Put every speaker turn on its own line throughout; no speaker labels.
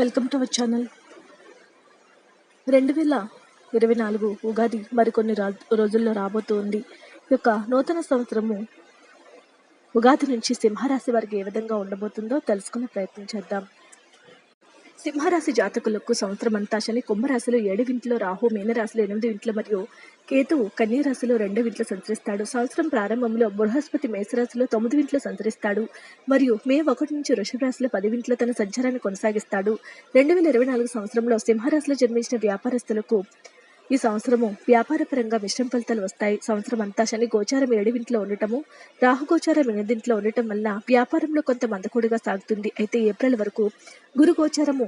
Welcome to our channel. రెండు వేల ఇరవై నాలుగు ఉగాది మరికొన్ని రా రోజుల్లో రాబోతోంది. ఈ యొక్క నూతన సంవత్సరము ఉగాది నుంచి సింహరాశి వారికి ఏ విధంగా ఉండబోతుందో తెలుసుకునే ప్రయత్నం చేద్దాం. సింహరాశి జాతకులకు సంవత్సరం అంతా శని కుంభరాశిలో ఏడవింట్లో రాహు మీనరాశిలో ఎనిమిది ఇంట్లో మరియు కేతువు కన్యా రెండవ రెండు ఇంట్లో సంచరిస్తాడు. సంవత్సరం ప్రారంభంలో బృహస్పతి మేషరాశిలో తొమ్మిది ఇంట్లో సంచరిస్తాడు మరియు మే ఒకటి నుంచి వృషభ రాశిలో పది ఇంట్లో తన సంచారాన్ని కొనసాగిస్తాడు. రెండు వేల ఇరవై నాలుగు సంవత్సరంలో సింహరాశిలో జన్మించిన వ్యాపారస్తులకు ఈ సంవత్సరము వ్యాపారపరంగా మిశ్రమ ఫలితాలు వస్తాయి. సంవత్సరం అంతా శని గోచారం ఏడువింట్లో ఉండటము రాహుగోచారం ఎనిమిదింట్లో ఉండటం వల్ల వ్యాపారంలో కొంత మందకొడిగా సాగుతుంది. అయితే ఏప్రిల్ వరకు గురు గోచారము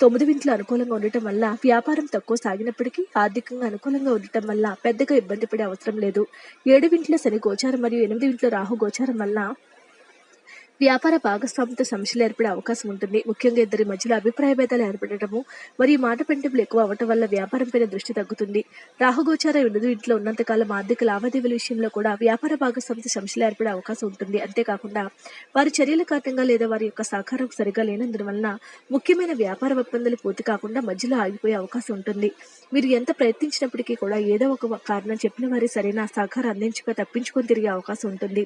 తొమ్మిది అనుకూలంగా ఉండటం వల్ల వ్యాపారం తక్కువ సాగినప్పటికీ ఆర్థికంగా అనుకూలంగా ఉండటం వల్ల పెద్దగా ఇబ్బంది పడే అవసరం లేదు. ఏడు ఇంట్లో శని గోచారం మరియు ఎనిమిది ఇంట్లో రాహు గోచారం వల్ల వ్యాపార భాగస్వామితో సమస్యలు ఏర్పడే అవకాశం ఉంటుంది. ముఖ్యంగా ఇద్దరి మధ్యలో అభిప్రాయ భేదాలు ఏర్పడటము మరియు మాట పెంటింపులు ఎక్కువ అవటం వల్ల వ్యాపారం పైన దృష్టి తగ్గుతుంది. రాహుగోచార ఎనిమిది ఇంట్లో ఉన్నంతకాలం ఆర్థిక లావాదేవీల విషయంలో కూడా వ్యాపార భాగస్వామితో సమస్యలు ఏర్పడే అవకాశం ఉంటుంది. అంతేకాకుండా వారి చర్యల కారణంగా లేదా వారి యొక్క సహకారం సరిగా లేనందువలన ముఖ్యమైన వ్యాపార ఒప్పందాలు పూర్తి కాకుండా మధ్యలో ఆగిపోయే అవకాశం ఉంటుంది. మీరు ఎంత ప్రయత్నించినప్పటికీ కూడా ఏదో ఒక కారణం చెప్పిన వారి సరైన సహకారం అందించక తప్పించుకొని తిరిగే అవకాశం ఉంటుంది.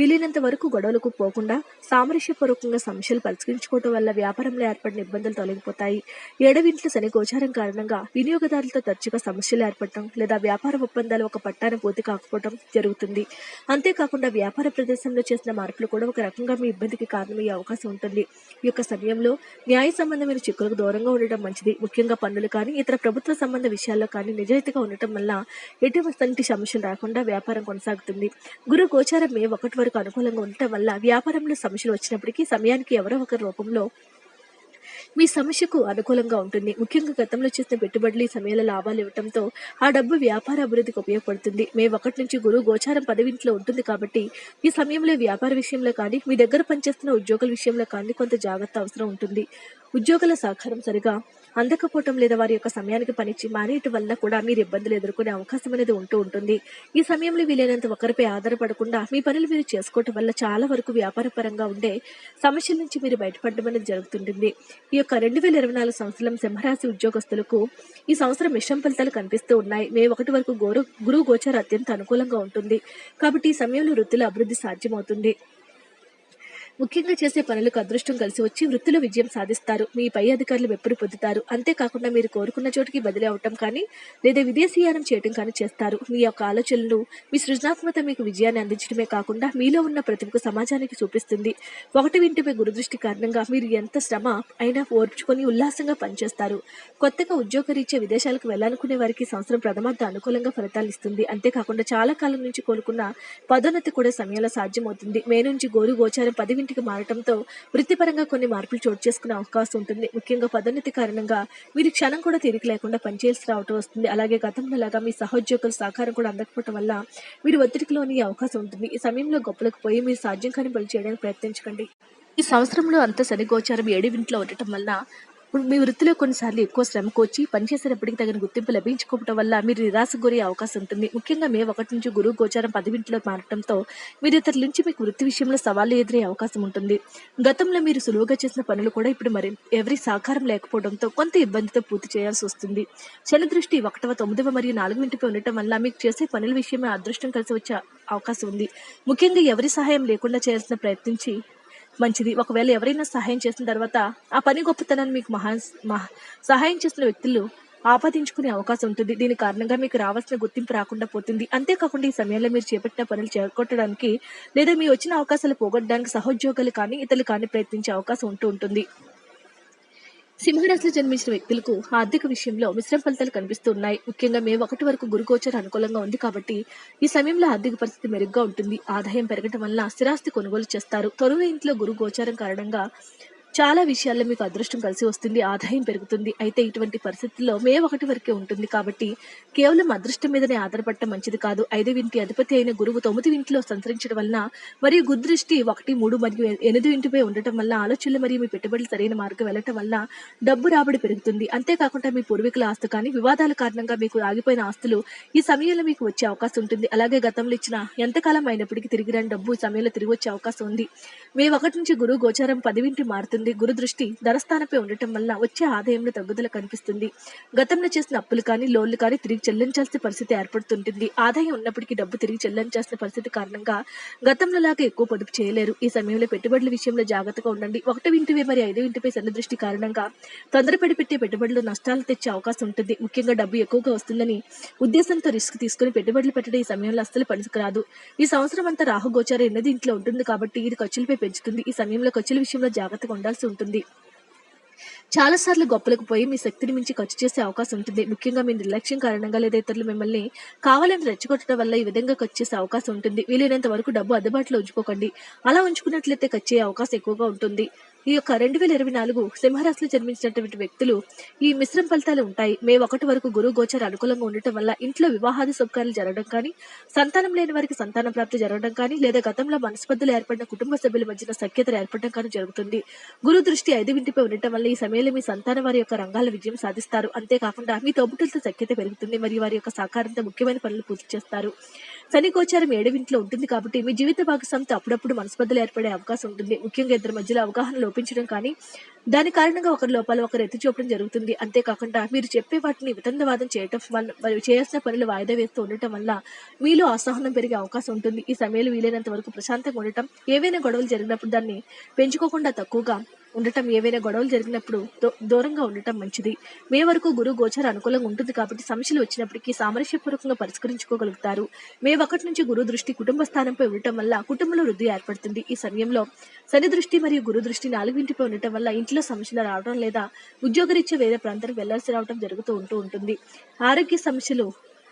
వీలైనంత వరకు గొడవలకు పోకుండా సామరస్యపూర్వకంగా సమస్యలు పరిష్కరించుకోవడం వల్ల వ్యాపారంలో ఏర్పడిన ఇబ్బందులు తొలగిపోతాయి. ఏడవింట్లో శని గోచారం కారణంగా వినియోగదారులతో తరచుగా సమస్యలు ఏర్పడటం లేదా వ్యాపార ఒప్పందాలు ఒక పట్టాన పూర్తి కాకపోవడం జరుగుతుంది. అంతేకాకుండా వ్యాపార ప్రదేశంలో చేసిన మార్పులు కూడా ఒక రకంగా మీ ఇబ్బందికి కారణమయ్యే అవకాశం ఉంటుంది. ఈ యొక్క సమయంలో న్యాయ సంబంధమైన చిక్కులకు దూరంగా ఉండటం మంచిది. ముఖ్యంగా పన్నులు కానీ ఇతర ప్రభుత్వ సంబంధ విషయాల్లో కానీ నిజాయితీగా ఉండటం వల్ల ఎటువంటి సమస్యలు రాకుండా వ్యాపారం కొనసాగుతుంది. గురు గోచారం మే ఒకటి వరకు అనుకూలంగా ఉండటం వల్ల వ్యాపారంలో సమస్యలు వచ్చినప్పటికీ సమయానికి ఎవరో ఒకరి రూపంలో మీ సమస్యకు అనుకూలంగా ఉంటుంది. ముఖ్యంగా గతంలో చేసిన పెట్టుబడులు ఈ సమయంలో లాభాలు ఇవ్వడంతో ఆ డబ్బు వ్యాపార అభివృద్ధికి ఉపయోగపడుతుంది. మే ఒకటి నుంచి గురువు గోచారం పదవింట్లో ఉంటుంది కాబట్టి ఈ సమయంలో వ్యాపార విషయంలో కానీ మీ దగ్గర పనిచేస్తున్న ఉద్యోగుల విషయంలో కానీ కొంత జాగ్రత్త అవసరం ఉంటుంది. ఉద్యోగుల సహకారం సరిగా అందకపోవటం లేదా వారి యొక్క సమయానికి పనిచ్చి మానేయటం వల్ల కూడా మీరు ఇబ్బందులు ఎదుర్కొనే అవకాశం అనేది ఉంటూ ఉంటుంది. ఈ సమయంలో వీలైనంత ఒకరిపై ఆధారపడకుండా మీ పనులు మీరు చేసుకోవటం వల్ల చాలా వరకు వ్యాపారపరంగా ఉండే సమస్యల నుంచి మీరు బయటపడడం అనేది జరుగుతుంటుంది. ఈ యొక్క రెండు వేల ఇరవై నాలుగు సంవత్సరం సింహరాశి ఉద్యోగస్తులకు ఈ సంవత్సరం మిశ్రమ ఫలితాలు కనిపిస్తూ ఉన్నాయి. మే ఒకటి వరకు గోరు గురువు గోచార అత్యంత అనుకూలంగా ఉంటుంది. కాబట్టి ఈ సమయంలో వృత్తిలో అభివృద్ధి సాధ్యమవుతుంది. ముఖ్యంగా చేసే పనులకు అదృష్టం కలిసి వచ్చి వృత్తిలో విజయం సాధిస్తారు. మీ పై అధికారులు మెప్పులు పొందుతారు. అంతేకాకుండా మీరు కోరుకున్న చోటికి బదిలీ అవటం కానీ లేదా విదేశీయానం చేయటం కానీ చేస్తారు. మీ యొక్క ఆలోచనలు మీ సృజనాత్మకత మీకు విజయాన్ని అందించడమే కాకుండా మీలో ఉన్న ప్రతిభకు సమాజానికి చూపిస్తుంది. ఒకటి వింటిపై గురుదృష్టి కారణంగా మీరు ఎంత శ్రమ అయినా ఓర్చుకొని ఉల్లాసంగా పనిచేస్తారు. కొత్తగా ఉద్యోగరీత్యా విదేశాలకు వెళ్ళాలనుకునే వారికి సంవత్సరం ప్రథమార్థ అనుకూలంగా ఫలితాలు ఇస్తుంది. అంతేకాకుండా చాలా కాలం నుంచి కోలుకున్న పదోన్నతి కూడా సమయంలో సాధ్యమవుతుంది. మే నుంచి గోరు గోచారం పది ఇంటికి మారటంతో వృత్తిపరంగా కొన్ని మార్పులు చోటు చేసుకునే అవకాశం ఉంటుంది. ముఖ్యంగా పదోన్నతి కారణంగా మీరు క్షణం కూడా తీరిక లేకుండా పనిచేయాల్సి రావటం వస్తుంది. అలాగే గతంలో లాగా మీ సహోద్యోగుల సహకారం కూడా అందకపోవటం వల్ల మీరు ఒత్తిడికి లోని అవకాశం ఉంటుంది. ఈ సమయంలో గొప్పలకు పోయి మీరు సాధ్యం కాని పనులు చేయడానికి ప్రయత్నించకండి. ఈ సంవత్సరంలో అంత శని గోచారం ఏడు ఇంట్లో ఉండటం వల్ల మీ వృత్తిలో కొన్నిసార్లు ఎక్కువ శ్రమ కోచి పనిచేసేటప్పటికి తగిన గుర్తింపు లభించుకోవటం వల్ల మీరు నిరాశ గురే అవకాశం ఉంటుంది. ముఖ్యంగా మే ఒకటి నుంచి గురువు గోచారం పదివింటిలో మారటంతో మీరు ఇతరుల నుంచి మీకు వృత్తి విషయంలో సవాళ్ళు ఎదురే అవకాశం ఉంటుంది. గతంలో మీరు సులువుగా చేసిన పనులు కూడా ఇప్పుడు మరి ఎవరి సహకారం లేకపోవడంతో కొంత ఇబ్బందితో పూర్తి చేయాల్సి వస్తుంది. శని దృష్టి ఒకటవ తొమ్మిదవ మరియు నాలుగు ఇంటిపై ఉండటం వల్ల మీకు చేసే పనుల విషయమే అదృష్టం కలిసి వచ్చే అవకాశం ఉంది. ముఖ్యంగా ఎవరి సహాయం లేకుండా చేయాల్సిన ప్రయత్నించి మంచిది. ఒకవేళ ఎవరైనా సహాయం చేసిన తర్వాత ఆ పని గొప్పతనాన్ని మీకు మహా మహా సహాయం చేసిన వ్యక్తులు ఆపాదించుకునే అవకాశం ఉంటుంది. దీని కారణంగా మీకు రావాల్సిన గుర్తింపు రాకుండా పోతుంది. అంతేకాకుండా ఈ సమయంలో మీరు చేపట్టిన పనులు చేకొట్టడానికి లేదా మీ వచ్చిన అవకాశాలు పోగొట్టడానికి సహోద్యోగులు కానీ ఇతరులు కానీ ప్రయత్నించే అవకాశం ఉంటూ ఉంటుంది. సింహరాశిలో జన్మించిన వ్యక్తులకు ఆర్థిక విషయంలో మిశ్రమ ఫలితాలు కనిపిస్తున్నాయి. ముఖ్యంగా మే ఒకటి వరకు గురుగోచర అనుకూలంగా ఉంది కాబట్టి ఈ సమయంలో ఆర్థిక పరిస్థితి మెరుగ్గా ఉంటుంది. ఆదాయం పెరగడం వల్ల స్థిరాస్తి కొనుగోలు చేస్తారు. తొలుగు ఇంట్లో గురు గోచారం కారణంగా చాలా విషయాల్లో మీకు అదృష్టం కలిసి వస్తుంది ఆదాయం పెరుగుతుంది. అయితే ఇటువంటి పరిస్థితుల్లో మే ఒకటి వరకే ఉంటుంది కాబట్టి కేవలం అదృష్టం మీదనే ఆధారపడటం మంచిది కాదు. ఐదు ఇంటి అధిపతి అయిన గురువు తొమ్మిది ఇంటిలో సంచరించడం వలన మరియు గుదృష్టి ఒకటి మూడు మరియు ఎనిమిది ఇంటిపై ఉండటం వల్ల ఆలోచనలు మరియు మీ పెట్టుబడులు సరైన మార్గం వెళ్ళటం వల్ల డబ్బు రాబడి పెరుగుతుంది. అంతేకాకుండా మీ పూర్వీకుల ఆస్తు కానీ వివాదాల కారణంగా మీకు ఆగిపోయిన ఆస్తులు ఈ సమయంలో మీకు వచ్చే అవకాశం ఉంటుంది. అలాగే గతంలో ఇచ్చిన ఎంతకాలం అయినప్పటికీ తిరిగి రాని డబ్బు ఈ సమయంలో తిరిగి వచ్చే అవకాశం ఉంది. మే ఒకటి నుంచి గురువు గోచారం పదివింటి మారుతుంది. ఉంటుంది గురు దృష్టి ధనస్థానంపై ఉండటం వల్ల వచ్చే ఆదాయంలో తగ్గుదల కనిపిస్తుంది. గతంలో చేసిన అప్పులు కానీ లోన్లు కానీ తిరిగి చెల్లించాల్సిన పరిస్థితి ఏర్పడుతుంటుంది. ఆదాయం ఉన్నప్పటికీ డబ్బు తిరిగి చెల్లించాల్సిన పరిస్థితి కారణంగా గతంలో లాగా ఎక్కువ పొదుపు చేయలేరు. ఈ సమయంలో పెట్టుబడుల విషయంలో జాగ్రత్తగా ఉండండి. ఒకటి ఇంటివే మరి ఐదు ఇంటిపై సన్న దృష్టి కారణంగా తొందరపడి పెట్టే పెట్టుబడులు నష్టాలు తెచ్చే అవకాశం ఉంటుంది. ముఖ్యంగా డబ్బు ఎక్కువగా వస్తుందని ఉద్దేశంతో రిస్క్ తీసుకుని పెట్టుబడులు పెట్టడం ఈ సమయంలో అస్సలు పనికిరాదు. ఈ సంవత్సరం అంతా రాహుగోచారం ఎన్నది ఇంట్లో ఉంటుంది కాబట్టి ఇది ఖర్చులపై పెంచుతుంది. ఈ సమయంలో ఖర్చుల విషయంలో జాగ్రత్తగా ఉండాల్సి ఉంటుంది. చాలాసార్లు గొప్పలకు పోయి మీ శక్తిని మించి ఖర్చు చేసే అవకాశం ఉంటుంది. ముఖ్యంగా మీ నిర్లక్ష్యం కారణంగా లేదా ఇతరులు మిమ్మల్ని కావాలని రెచ్చగొట్టడం వల్ల ఈ విధంగా ఖర్చు చేసే అవకాశం ఉంటుంది. వీలైనంత వరకు డబ్బు అందుబాటులో ఉంచుకోకండి. అలా ఉంచుకున్నట్లయితే ఖర్చు అయ్యే అవకాశం ఎక్కువగా ఉంటుంది. ఈ యొక్క రెండు వేల ఇరవై నాలుగు సింహరాశిలో జన్మించినటువంటి వ్యక్తులు ఈ మిశ్రమ ఫలితాలు ఉంటాయి. మే ఒకటి వరకు గురువు గోచర అనుకూలంగా ఉండటం వల్ల ఇంట్లో వివాహాది శుభకార్యాలు జరగడం కానీ సంతానం లేని వారికి సంతాన ప్రాప్తి జరగడం కానీ లేదా గతంలో మనస్పర్ధలు ఏర్పడిన కుటుంబ సభ్యుల మధ్యన సఖ్యతలు ఏర్పడడం కానీ జరుగుతుంది. గురు దృష్టి ఐదు ఇంటిపై ఉండటం వల్ల ఈ సమయంలో మీ సంతానం వారి యొక్క రంగాల విజయం సాధిస్తారు. అంతేకాకుండా మీ తోబుట్టులతో సఖ్యత పెరుగుతుంది. మరియు వారి యొక్క సహకారంతో ముఖ్యమైన పనులు పూర్తి చేస్తారు. శని గోచారం ఏడవింట్లో ఉంటుంది కాబట్టి మీ జీవిత భాగస్వామితో అప్పుడప్పుడు మనస్పర్ధలు ఏర్పడే అవకాశం ఉంటుంది. ముఖ్యంగా ఇద్దరి మధ్యలో అవగాహన లోపించడం కానీ దాని కారణంగా ఒకరి లోపాలు ఒకరు ఎత్తి చూపడం జరుగుతుంది. అంతేకాకుండా మీరు చెప్పే వాటిని వితండవాదం చేయటం వల్ల మరియు చేయాల్సిన పనులు వాయిదా వేస్తూ ఉండటం వల్ల మీలో అసహనం పెరిగే అవకాశం ఉంటుంది. ఈ సమయంలో వీలైనంత వరకు ప్రశాంతంగా ఉండటం ఏవైనా గొడవలు జరిగినప్పుడు దాన్ని పెంచుకోకుండా తక్కువగా ఉండటం ఏవైనా గొడవలు జరిగినప్పుడు దూరంగా ఉండటం మంచిది. మే వరకు గురువు గోచర అనుకూలంగా ఉంటుంది కాబట్టి సమస్యలు వచ్చినప్పటికీ సామరస్యపూర్వకంగా పరిష్కరించుకోగలుగుతారు. మే ఒకటి నుంచి గురు దృష్టి కుటుంబ స్థానంపై ఉండటం వల్ల కుటుంబంలో వృద్ధి ఏర్పడుతుంది. ఈ సమయంలో శని దృష్టి మరియు గురు దృష్టి నాలుగింటిపై ఉండటం వల్ల ఇంట్లో సమస్యలు రావడం లేదా ఉద్యోగరీత్యా వేరే ప్రాంతానికి వెళ్ళాల్సి రావడం జరుగుతూ ఉంటూ ఉంటుంది. ఆరోగ్య సమస్యలు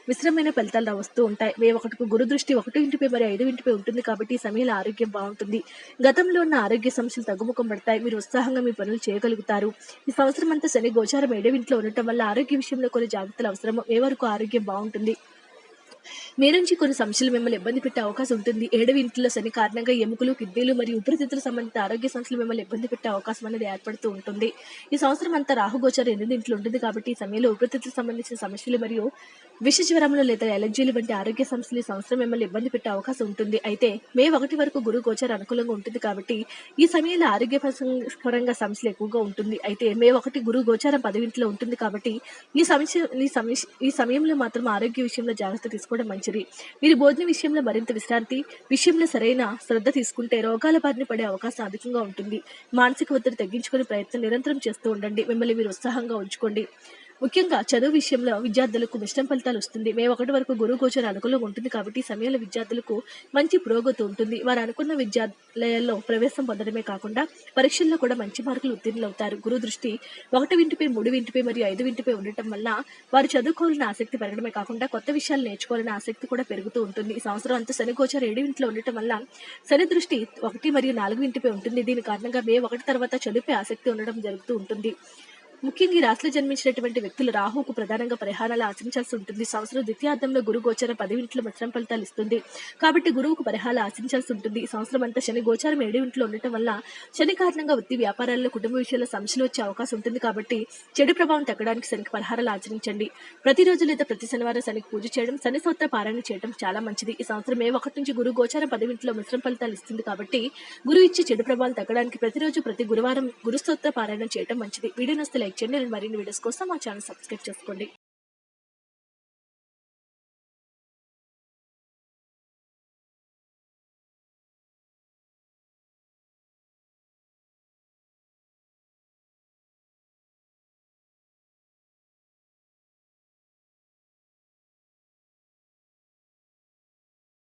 మిశ్రమైన ఫలితాలు వస్తూ ఉంటాయి. వే ఒకటికి గురు దృష్టి ఒకటి ఇంటిపై మరి ఐదు ఇంటిపై ఉంటుంది కాబట్టి ఈ సమయంలో ఆరోగ్యం బాగుంటుంది. గతంలో ఉన్న ఆరోగ్య సమస్యలు తగ్గుముఖం పడతాయి. మీరు ఉత్సాహంగా మీ పనులు చేయగలుగుతారు. ఈ సంవత్సరం అంతా శని గోచారం ఏడవింట్లో ఉండటం వల్ల ఆరోగ్య విషయంలో కొన్ని జాగ్రత్తలు అవసరము. ఏ వరకు ఆరోగ్యం బాగుంటుంది? మీ నుంచి కొన్ని సమస్యలు మిమ్మల్ని ఇబ్బంది పెట్టే అవకాశం ఉంటుంది. ఏడవ ఇంట్లో శని కారణంగా ఎముకలు కిడ్నీలు మరియు ఉపరితిత్తుల సంబంధిత ఆరోగ్య సమస్యలు మిమ్మల్ని ఇబ్బంది పెట్టే అవకాశం అనేది ఏర్పడుతూ ఉంటుంది. ఈ సంవత్సరం అంతా రాహుగోచారం ఎనిమిది ఇంట్లో ఉంటుంది కాబట్టి ఈ సమయంలో ఉపరితిత్తులకు సంబంధించిన సమస్యలు మరియు విష జ్వరములు లేదా ఎలర్జీలు వంటి ఆరోగ్య సమస్యలు ఈ సంవత్సరం మిమ్మల్ని ఇబ్బంది పెట్టే అవకాశం ఉంటుంది. అయితే మే ఒకటి వరకు గురు గోచర అనుకూలంగా ఉంటుంది కాబట్టి ఈ సమయంలో ఆరోగ్య పరంగా సమస్యలు ఎక్కువగా ఉంటుంది. అయితే మే ఒకటి గురు గోచారం పదవింట్లో ఉంటుంది కాబట్టి ఈ సమస్య ఈ సమస్య ఈ సమయంలో మాత్రం ఆరోగ్య విషయంలో జాగ్రత్త తీసుకోవడం మంచిది. మీరు భోజన విషయంలో మరింత విశ్రాంతి విషయంలో సరైన శ్రద్ధ తీసుకుంటే రోగాల బారిన పడే అవకాశం అధికంగా ఉంటుంది. మానసిక ఒత్తిడి తగ్గించుకునే ప్రయత్నం నిరంతరం చేస్తూ ఉండండి. మిమ్మల్ని మీరు ఉత్సాహంగా ఉంచుకోండి. ముఖ్యంగా చదువు విషయంలో విద్యార్థులకు మిష్టం ఫలితాలు వస్తుంది. మే ఒకటి వరకు గురువు గోచర అనుకూలంగా ఉంటుంది కాబట్టి ఈ సమయంలో విద్యార్థులకు మంచి పురోగతి ఉంటుంది. వారు అనుకున్న విద్యాలయాల్లో ప్రవేశం పొందడమే కాకుండా పరీక్షల్లో కూడా మంచి మార్కులు ఉత్తీర్ణులవుతారు. గురు దృష్టి ఒకటి వింటిపై మూడు వింటిపై మరియు ఐదు వింటిపై ఉండటం వల్ల వారు చదువుకోవాలని ఆసక్తి పెరగడమే కాకుండా కొత్త విషయాలు నేర్చుకోవాలని ఆసక్తి కూడా పెరుగుతూ ఉంటుంది. ఈ సంవత్సరం అంతా శని గోచర ఏడు ఇంట్లో ఉండటం వల్ల శని దృష్టి ఒకటి మరియు నాలుగు ఇంటిపై ఉంటుంది. దీని కారణంగా మే ఒకటి తర్వాత చదువుపై ఆసక్తి ఉండడం జరుగుతూ ఉంటుంది. ముఖ్యంగా ఈ రాశిలో జన్మించినటువంటి వ్యక్తులు రాహుకు ప్రధానంగా పరిహారాలు ఆచరించాల్సి ఉంటుంది. సంవత్సరం ద్వితీయార్థంలో గురు గోచర పదివింట్లో మిశ్రమ ఫలితాలు ఇస్తుంది. కాబట్టి గురువుకు పరిహారాలు ఆచరించాల్సి ఉంటుంది. ఈ సంవత్సరం అంతా శని గోచారం ఏడింట్లో ఉండటం వల్ల శని కారణంగా వృత్తి వ్యాపారాల్లో కుటుంబ విషయాల్లో సమస్యలు వచ్చే అవకాశం ఉంటుంది. కాబట్టి చెడు ప్రభావం తగ్గడానికి శనికి పరిహారాలు ఆచరించండి. ప్రతిరోజు లేదా ప్రతి శనివారం శనికి పూజ చేయడం శని సూత్ర పారాయణ చేయడం చాలా మంచిది. ఈ సంవత్సరం ఏ ఒకటి నుంచి గురు గోచారం పదివింట్లో మిశ్రమ ఫలితాలు ఇస్తుంది. కాబట్టి గురువు ఇచ్చే చెడు ప్రభావాలు తగ్గడానికి ప్రతిరోజు ప్రతి గురువారం గురుస్తోత్ర పారాయణం చేయడం మంచిది. వీడియో లైక్ చేయండి. మరిన్ని వీడియోస్ కోసం మా ఛానల్ సబ్స్క్రైబ్ చేసుకోండి.